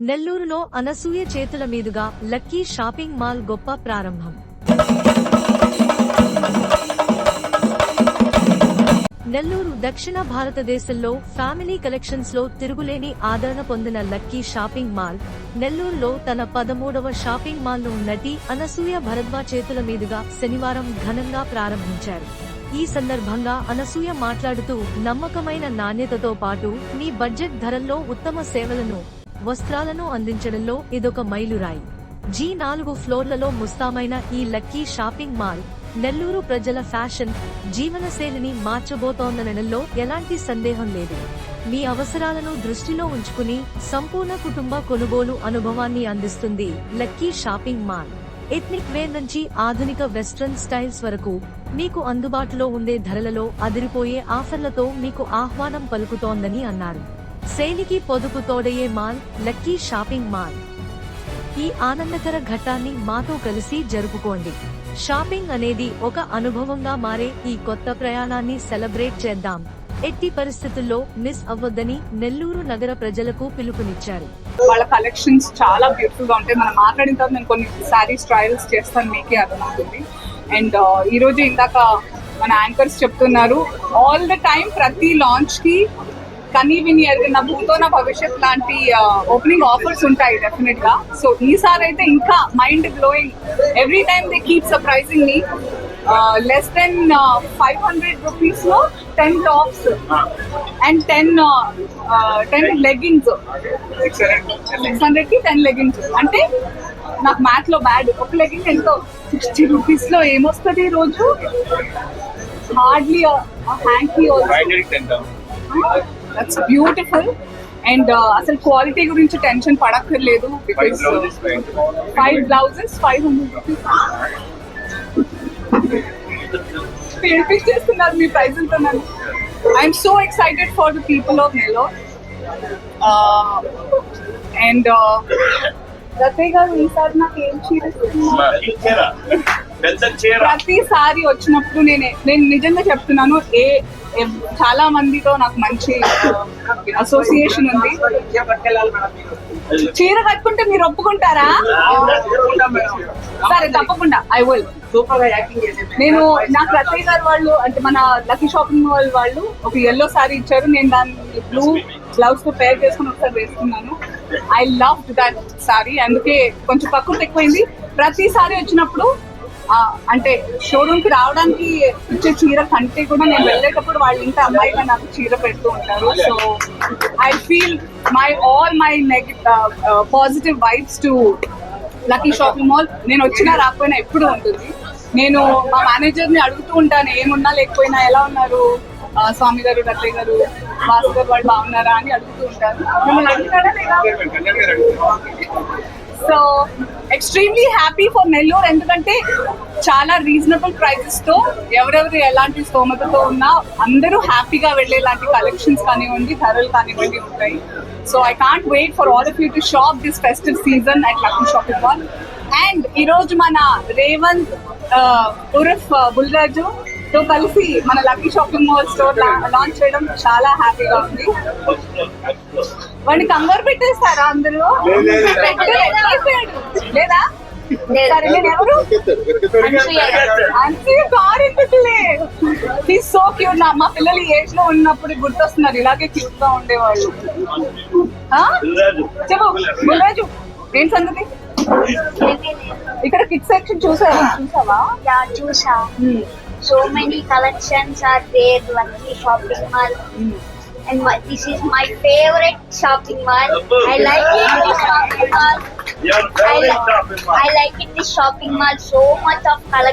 నెల్లూరులో అనసూయ చేతుల మీదుగా లక్కీ షాపింగ్ మాల్ గొప్ప ప్రారంభం. నెల్లూరు దక్షిణ భారతదేశంలో ఫ్యామిలీ కలెక్షన్స్లో తిరుగులేని ఆదరణ పొందిన లక్కీ షాపింగ్ మాల్ నెల్లూరులో తన పదమూడవ షాపింగ్ మాల్ను నటి అనసూయ భరద్వా చేతుల మీదుగా శనివారం ఘనంగా ప్రారంభించారు. ఈ సందర్భంగా అనసూయ మాట్లాడుతూ నమ్మకమైన నాణ్యతతో పాటు మీ బడ్జెట్ ధరల్లో ఉత్తమ సేవలను వస్త్రాలను అందించడంలో ఇదొక మైలురాయి. జీ నాలుగు ఫ్లోర్లలో ముస్తామైన ఈ లక్కీ షాపింగ్ మాల్ నెల్లూరు ప్రజల ఫ్యాషన్ జీవనశైలిని మార్చబోతోందనడంలో ఎలాంటి సందేహం లేదు. మీ అవసరాలను దృష్టిలో ఉంచుకుని సంపూర్ణ కుటుంబ కొనుగోలు అనుభవాన్ని అందిస్తుంది lucky shopping mall. Ethnic wear నుంచి ఆధునిక వెస్ట్రన్ స్టైల్స్ వరకు మీకు అందుబాటులో ఉండే ధరలలో అదిరిపోయే ఆఫర్లతో మీకు ఆహ్వానం పలుకుతోందని అన్నారు. శైలికి పొదుపు తోడయ్యే మాల్ లక్కీ షాపింగ్ మాల్. ఈ ఆనందకర ఘట్టాన్ని మాతో కలిసి జరుపుకోండి. షాపింగ్ అనేది ఒక అనుభవంగా మారే ఈ కొత్త ప్రయాణాన్ని సెలబ్రేట్ చేద్దాం. ఎట్టి పరిస్థితుల్లో మిస్ అవ్వద్దని నెల్లూరు నగర ప్రజలకు పిలుపునిచ్చారు. వాళ్ళ కలెక్షన్స్ చాలా బ్యూటిఫుల్గా ఉంటాయి. మనం మాట్లాడిన తర్వాత నేను కొన్ని శారీస్ ట్రయల్స్ చేస్తాను మీకే అర్థమవుతుంది. అండ్ uh, ఈ రోజు ఇందాక మన యాంకర్స్ చెప్తున్నారు ఆల్ ద టైం ప్రతి లాంచ్కి కనీ విని ఎరిగిన భూతో నా భవిష్యత్ లాంటి ఓపెనింగ్ ఆఫర్స్ ఉంటాయి డెఫినెట్గా. సో ఈసారి అయితే ఇంకా mind glowing every time they keep surprising me less than five hundred రూపీస్లో ten tops and ten ten leggings six హండ్రెడ్కి టెన్ లెగ్గిన్స్ అంటే నాకు మ్యాథ్లో బ్యాడ్ ఒక లెగ్గింగ్ ఎంతో? సిక్స్టీ రూపీస్లో ఏమొస్తుంది ఈ రోజు? Hardly hand that's beautiful and అసలు క్వాలిటీ గురించి tension పడక్కర్లేదు because five blouses five hundred rupees పిలిపించేస్తున్నారు మీ ప్రైజులతో నన్ను. I'm so excited for the people of నెలో and Ratayya గారు ఈసారి నాకు ఏం చీర. ప్రతిసారి వచ్చినప్పుడు నేను నేను నిజంగా చెప్తున్నాను ఏ- చాలా మందితో నాకు మంచి అసోసియేషన్ ఉంది. చీర కట్టుకుంటే మీరు ఒప్పుకుంటారా? సరే తప్పకుండా ఐ విల్ నేను నాకు రతయ్య గారు వాళ్ళు అంటే మన లక్కీ షాపింగ్ మాల్ వాళ్ళు ఒక ఎల్లో సారీ ఇచ్చారు. నేను దాన్ని బ్లూ బ్లౌజ్తో పేర్ చేసుకుని ఒకసారి వేసుకున్నాను. ఐ లవ్ దట్ సారీ అందుకే కొంచెం తక్కువ ఎక్కువైంది. ప్రతిసారి వచ్చినప్పుడు అంటే షోరూమ్కి రావడానికి ఇచ్చే చీర కంటే కూడా నేను వెళ్ళేటప్పుడు వాళ్ళ ఇంటి అమ్మాయిగా నాకు చీర పెడుతూ ఉంటారు. So I feel my all my negative positive vibes to lucky shopping mall నేను వచ్చినా రాకపోయినా ఎప్పుడు ఉంటుంది. నేను మా మేనేజర్ని అడుగుతూ ఉంటాను ఏమున్నా లేకపోయినా ఎలా ఉన్నారు? స్వామి గారు రత్తయ్య గారు వాసు గారు వాళ్ళు బాగున్నారా? అని అడుగుతూ ఉంటారు మిమ్మల్ని అడుగుతాడా లేదా? So extremely happy for Nellore ఎందుకంటే చాలా రీజనబుల్ ప్రైజెస్తో ఎవరెవరు ఎలాంటి స్తోమతతో ఉన్నా అందరూ హ్యాపీగా వెళ్ళే లాంటి కలెక్షన్స్ కానివ్వండి ధరలు కానివ్వండి ఉంటాయి. So I can't wait for all of you to shop this festive season at Lucky Shopping Mall and ఈరోజు మన రేవంత్ ఉరఫ్ బుల్రాజు తో కలిసి మన Lucky Shopping Mall store launch చేయడం చాలా హ్యాపీగా ఉంది. వాడిని కంగారు పెట్టేస్తారా అందరూ ఎట్లయిపోయాడు? లేదా. సో క్యూట్ నా మా పిల్లలు ఏజ్లో ఉన్నప్పుడు గుర్తొస్తున్నారు. ఇలాగే క్యూట్గా ఉండేవాళ్ళు? చెప్పు మురాజు ఏం సంగతి? ఇక్కడ కిడ్ సెక్షన్ చూసావా? చూసావా చూసా. So many collections are there lucky shopping mall. And my, this is my favorite shopping mall. I like it this shopping mall. I, I like it this shopping mall so much of collection